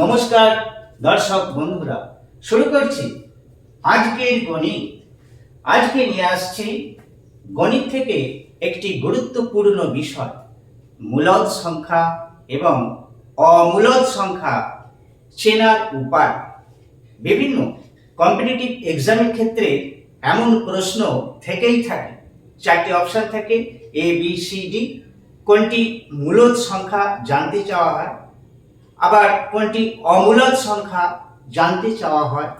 নমস্কার, দর্শক বন্ধুরা, শুরু করছি আজকের গণিত। আজকে নিয়ে আসছি গণিত থেকে একটি গুরুত্বপূর্ণ বিষয়, মূলদ সংখ্যা এবং অমূলদ সংখ্যা চেনার উপায়। বিভিন্ন কম্পিটিটিভ এক্সামের ক্ষেত্রে এমন প্রশ্ন থেকেই থাকে। চারটি অপশন থাকে এ বি সি ডি কোনটি মূলদ সংখ্যা জানতে চাওয়া হয়? আবার কোনটি অমূলদ সংখ্যা জানতে চাওয়া হয়?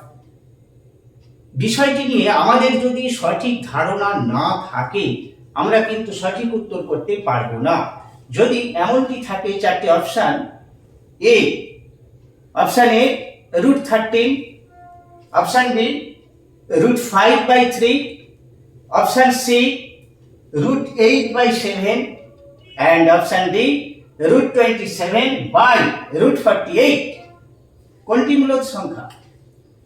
বিষয়টি নিয়ে আমাদের যদি সঠিক ধারণা না থাকে, আমরা কিন্তু সঠিক উত্তর করতে পারব না। যদি এমনটি থাকে, চারটি option. A option A, root thirteen. Option B, root five by three. Option C, root eight by seven. And option D root twenty seven by root forty eight কোনটি মূলদ সংখ্যা।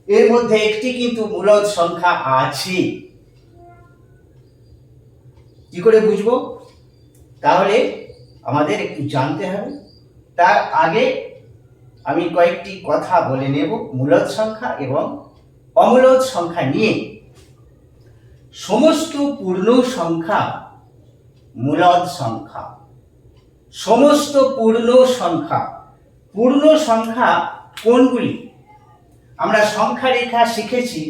এর মধ্যে একটি কিন্তু মূলদ সংখ্যা আছে। কি করে বুঝব? তাহলে আমাদের একটু জানতে হবে। তার আগে আমি কয়েকটি কথা বলে নেব মূলদ সংখ্যা এবং অমূলদ সংখ্যা নিয়ে। সমস্ত পূর্ণ সংখ্যা মূলদ সংখ্যা। সমস্ত পূর্ণ সংখ্যা। পূর্ণ সংখ্যা কোনগুলি? আমরা সংখ্যা রেখা শিখেছি,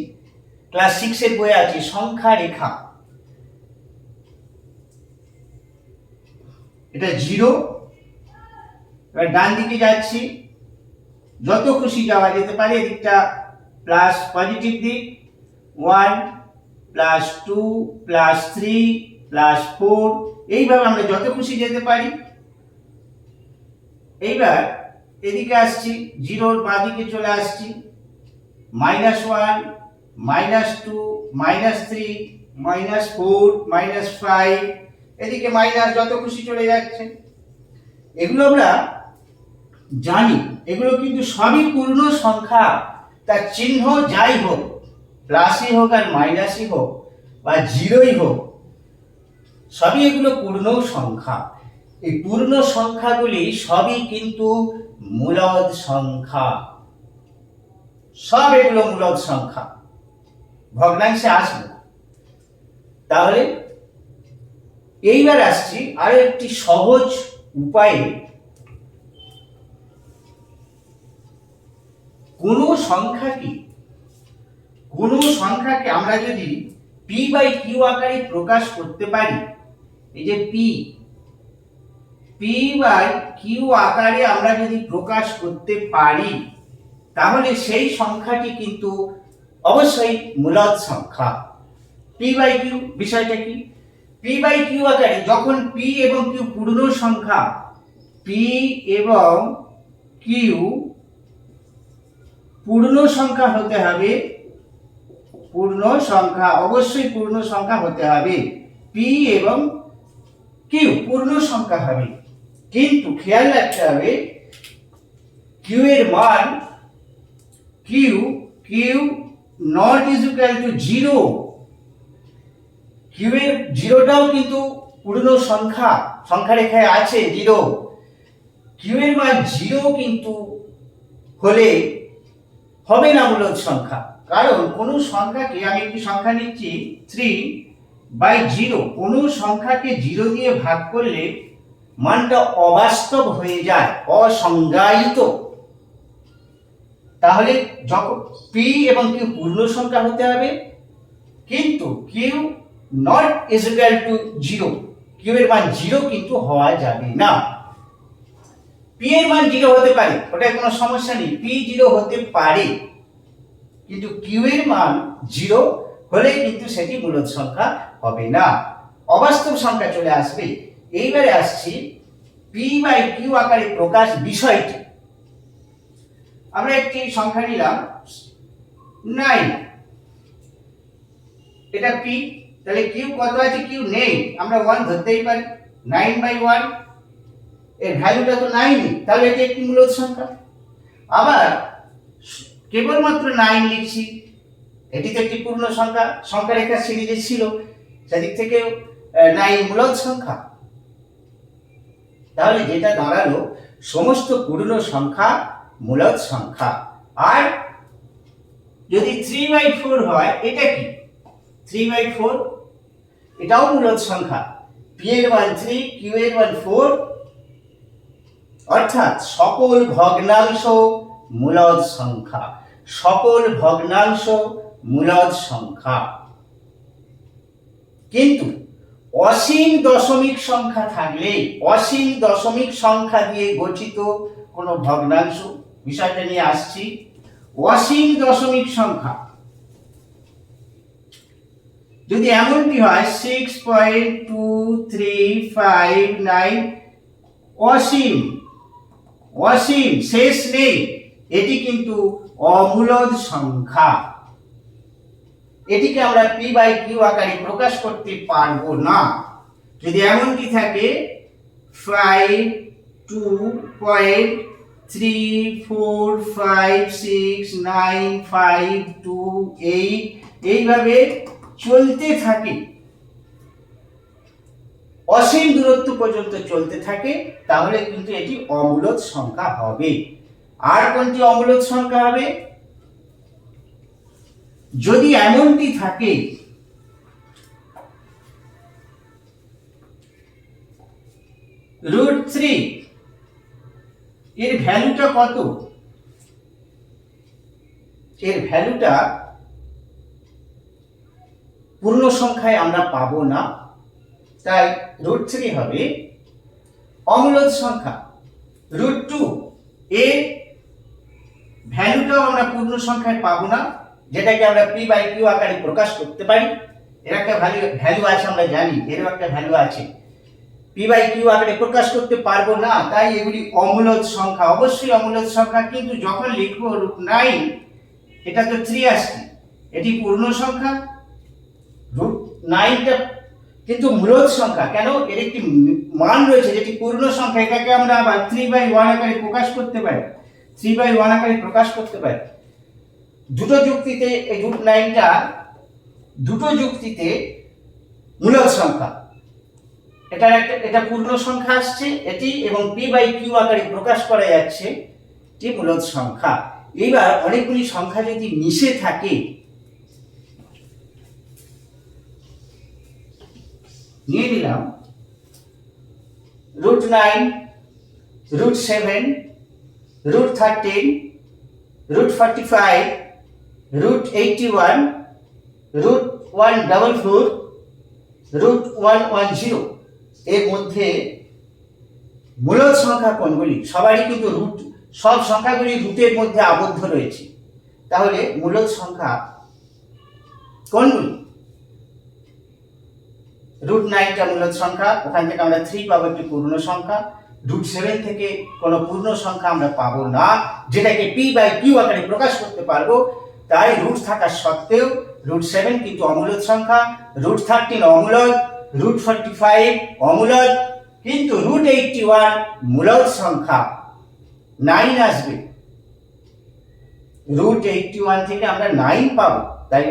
ক্লাস সিক্সের বই আছে সংখ্যা রেখা। এটা জিরো এবার ডান দিকে যাচ্ছি। যত খুশি যাওয়া যেতে পারে, এদিকটা প্লাস পজিটিভ দিক। One plus two plus three plus four এইভাবে আমরা যত খুশি যেতে পারি এইবার এদিকে আসছি, জিরোর বাঁদিকে চলে আসছি। Minus one, minus two, minus three, minus four, minus five, এদিকে মাইনাস যত খুশি চলে যাচ্ছে। এগুলো আমরা জানি, এগুলো কিন্তু সবই পূর্ণ সংখ্যা। তার চিহ্ন যাই হোক, প্লাসই হোক আর মাইনাসই হোক বা জিরোই হোক, সবই এগুলো পূর্ণ সংখ্যা। এই পূর্ণ সংখ্যাগুলি সবই কিন্তু মূলদ সংখ্যা সব এগুলো মূলদ সংখ্যা ভগ্নাংশে আসবে। তাহলে এইবার আসছি আরও একটি সহজ উপায়ে কোন সংখ্যাকে কোন সংখ্যাকে আমরা যদি পি বাই কিউ আকারে প্রকাশ করতে পারি, এই যে পি পি বাই কিউ আকারে আমরা যদি প্রকাশ করতে পারি, তাহলে সেই সংখ্যাটি কিন্তু অবশ্যই মূলদ সংখ্যা। পি বাই কিউ বিষয়টা কি? পি বাই কিউ আকারে যখন পি এবং কিউ পূর্ণ সংখ্যা পি এবং কিউ পূর্ণ সংখ্যা হতে হবে পূর্ণ সংখ্যা, অবশ্যই পূর্ণ সংখ্যা হতে হবে। পি এবং কিউ পূর্ণ সংখ্যা হবে। কিন্তু খেয়াল রাখতে হবে কিউ এর মান Q Q not is equal to zero Q এর জিরোটাও কিন্তু পূর্ণ সংখ্যা সংখ্যা রেখায় আছে জিরো কিউ এর মান জিরো কিন্তু হলে হবে না মূলদ সংখ্যা। কারণ কোনো সংখ্যাকে, আমি একটি সংখ্যা নিচ্ছি থ্রি বাই জিরো কোনো সংখ্যাকে জিরো দিয়ে ভাগ করলে মানটা অবাস্তব হয়ে যায়, অসংজ্ঞায়িত। তাহলে যখন পি এবং কিউ পূর্ণ সংখ্যা হতে হবে, কিন্তু Q not is equal to zero Q এর মান জিরো কিন্তু হওয়া যাবে না। পি এর মান জিরো হতে পারে ওটা কোনো সমস্যা নেই। পি জিরো হতে পারে, কিন্তু কিউ এর মান জিরো হলে কিন্তু সেটি মূলদ সংখ্যা হবে না। অবাস্তব সংখ্যা চলে আসবে। এইবারে আসছি পি বাই কিউ আকারে প্রকাশ বিষয়টি। আমরা একটি সংখ্যা নিলাম নাইন এটা পি তাহলে কিউ কত আছে? কিউ নেই। আমরা ওয়ান ধরতেই পারি। নাইন বাই ওয়ানের ভ্যালুটা তো নাইন তাহলে এটি একটি মূলত সংখ্যা। আবার কেবলমাত্র নাইন লিখছি। এটি তো একটি পূর্ণ সংখ্যা। সংখ্যা রেখা সিরিজে ছিল, সেদিক থেকেও নাইন মূলত সংখ্যা। তাহলে যেটা দাঁড়াল, সমস্ত পূর্ণ সংখ্যা মূলদ সংখ্যা। আর যদি থ্রি বাই ফোর হয়, এটা কি? থ্রি বাই ফোর এটাও মূলদ সংখ্যা। পি এর ওয়ান থ্রি কিউ এর ওয়ান ফোর অর্থাৎ সকল ভগ্নাংশ মূলদ সংখ্যা। সকল ভগ্নাংশ মূলদ সংখ্যা। কিন্তু অসীম দশমিক সংখ্যা থাকলে, অসীম দশমিক সংখ্যা দিয়ে গঠিত কোনো ভগ্নাংশ, বিষয়টা নিয়ে আসছি। অসীম দশমিক সংখ্যা। যদি এমনটি হয় six point two three five nine অসীম অসীম, শেষ নেই, এটি কিন্তু অমূলদ সংখ্যা। এটিকে আমরা পি বাই কিউ আকারে প্রকাশ করতে পারব না। যদি এমনটি থাকে five two point three four five six nine five two eight এইভাবে চলতে থাকে। অসীম দূরত্ব পর্যন্ত চলতে থাকে, তাহলে কিন্তু এটি অমূলদ সংখ্যা হবে। আর কোনটি অমূলদ সংখ্যা হবে? যদি এমনটি থাকে রুট থ্রি এর ভ্যালুটা কত? এর ভ্যালুটা পূর্ণ সংখ্যায় আমরা পাবো না। তাই রুট থ্রি হবে অমূলদ সংখ্যা। রুট টু এর ভ্যালুটাও আমরা পূর্ণ সংখ্যায় পাবো না। যেটাকে আমরা পি বাই কিউ আকারে প্রকাশ করতে পারি, এর একটা ভ্যালু ভ্যালু আছে আমরা জানি, এরও একটা ভ্যালু আছে। পি বাই কিউ আকারে প্রকাশ করতে পারব না, তাই এগুলি অমূলদ সংখ্যা। অবশ্যই অমূলদ সংখ্যা, কিন্তু যখন লিখব রুট নাইন এটা তো থ্রি আসছে এটি পূর্ণ সংখ্যা। রুট নাইনটা কিন্তু মূলদ সংখ্যা, কেন? এর একটি মান রয়েছে যেটি পূর্ণ সংখ্যা, এটাকে আমরা আবার থ্রি বাই ওয়ান আকারে প্রকাশ করতে পারি। থ্রি বাই ওয়ান আকারে প্রকাশ করতে পারি। দুটো যুক্তিতে এই রুট নাইনটা দুটো যুক্তিতে মূলদ সংখ্যা। এটা একটা, এটা পূর্ণ সংখ্যা আসছে এটি এবং পি বাই কিউ আকারে প্রকাশ করা যাচ্ছে এটি মূলদ সংখ্যা। এইবার অনেকগুলি সংখ্যা যদি মিশে থাকে, নিয়ে নিলাম। Root nine root seven root thirteen root forty five double four root one one zero এর মধ্যে মূলদ সংখ্যা কোনগুলি? সবারই কিন্তু রুট সব সংখ্যাগুলি রুটের মধ্যে আবদ্ধ রয়েছে। তাহলে মূলদ সংখ্যা কোনগুলি? রুট নাইনটা মূলদ সংখ্যা, ওখান থেকে আমরা থ্রি পাবো একটি পূর্ণ সংখ্যা। রুট সেভেন থেকে কোনো পূর্ণ সংখ্যা আমরা পাবো না, যেটাকে পি বাই কিউ আকারে প্রকাশ করতে পারব। তাই রুট থাকা সত্ত্বেও রুট সেভেন কিন্তু অমূলদ সংখ্যা রুট থার্টিন অমূলদ রুট ফর্টি ফাইভ অমূলদ, কিন্তু রুট এইটটি ওয়ান মূলদ সংখ্যা। নাইন আসবে। রুট এইটটি ওয়ান থেকে আমরা নাইন পাবো। তাই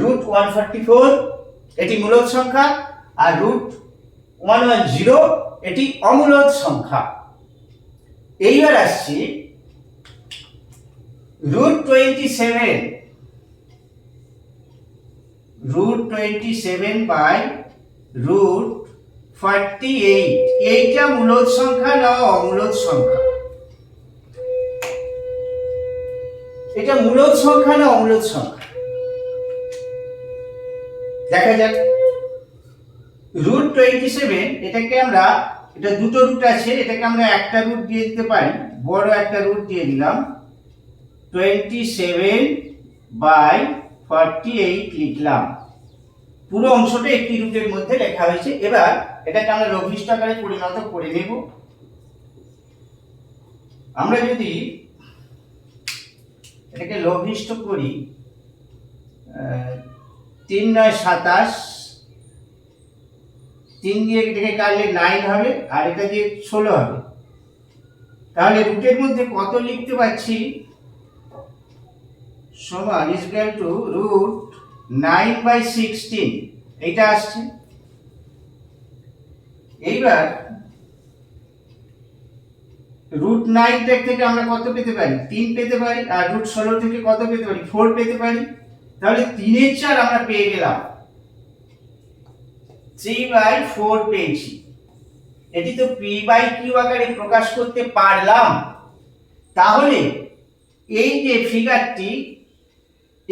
রুট ওয়ান ফর্টি ফোর এটি মূলদ সংখ্যা, আর রুট ওয়ান ওয়ান জিরো এটি অমূলদ সংখ্যা। এইবার আসছি root twenty seven root twenty seven by root forty eight এইটা মূলদ সংখ্যা না অমূলদ সংখ্যা? এটা মূলদ সংখ্যা না অমূলদ সংখ্যা? দেখা যাক। রুট টোয়েন্টি সেভেন এটাকে আমরা, এটা দুটো রুট আছে, এটাকে আমরা একটা রুট দিয়ে দিতে পারি। বড় একটা রুট দিয়ে দিলাম। Twenty seven by forty eight লিখলাম। পুরো অংশটা একটি রুটের মধ্যে লেখা হয়েছে। এবার এটাকে আমরা লঘিষ্ঠ আকারে পরিণত করে নেব। আমরা যদি এটাকে লঘিষ্ঠ করি তিন নয় সাতাশ, তিন দিয়ে এটাকে কাটলে নাইন হবে, আর এটা দিয়ে ষোলো হবে। তাহলে রুটের মধ্যে কত লিখতে পাচ্ছি সমান equal to root nine by sixteen এইটা আসছে। এইবার রুট নাইন থেকে আমরা কত পেতে পারি? তিন পেতে পারি, আর রুট ষোলো থেকে কত পেতে পারি? ফোর পেতে পারি। তাহলে তিনের চার আমরা পেয়ে গেলাম। থ্রি বাই ফোর পেয়েছি। এটি তো পি বাই কিউ আকারে প্রকাশ করতে পারলাম। তাহলে এই যে ফিগারটি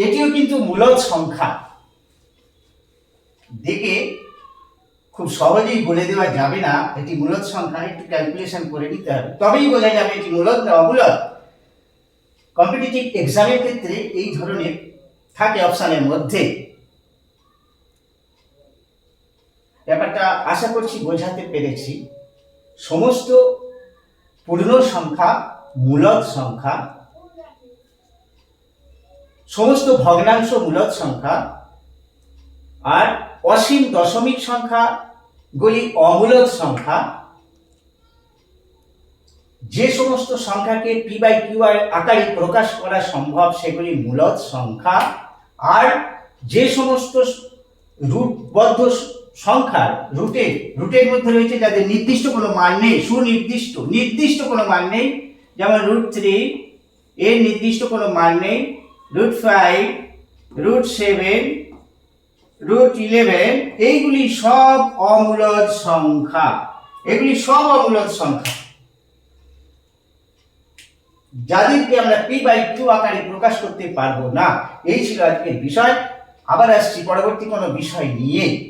এটিও কিন্তু মূলদ সংখ্যা। দেখে খুব সহজেই বলে দেওয়া যাবে না, এটি মূলদ সংখ্যা একটু ক্যালকুলেশন করে নিতে হবে। তবেই বোঝা যাবে এটি মূলদ না অমূলদ। কম্পিটিটিভ এক্সামের ক্ষেত্রে এই ধরনের থাকে অপশানের মধ্যে। ব্যাপারটা আশা করছি বোঝাতে পেরেছি। সমস্ত পূর্ণ সংখ্যা মূলদ সংখ্যা সমস্ত ভগ্নাংশ মূলদ সংখ্যা আর অসীম দশমিক সংখ্যা গুলি অমূলদ সংখ্যা। যে সমস্ত সংখ্যাকে পি বাই কিউ আকারে প্রকাশ করা সম্ভব, সেগুলি মূলদ সংখ্যা। আর যে সমস্ত রুটবদ্ধ সংখ্যা রুটে, রুটের মধ্যে রয়েছে যাদের নির্দিষ্ট কোনো মান নেই, সুনির্দিষ্ট, নির্দিষ্ট কোনো মান নেই। যেমন রুট থ্রি, এর নির্দিষ্ট কোনো মান নেই। Root five, root seven, root eleven, এইগুলি সব অমূলদ সংখ্যা। এগুলি সব অমূলদ সংখ্যা। যাদেরকে আমরা পি বাই টু আকারে প্রকাশ করতে পারব না, এই ছিল আজকের বিষয়। আবার আসছি পরবর্তী কোনো বিষয় নিয়ে।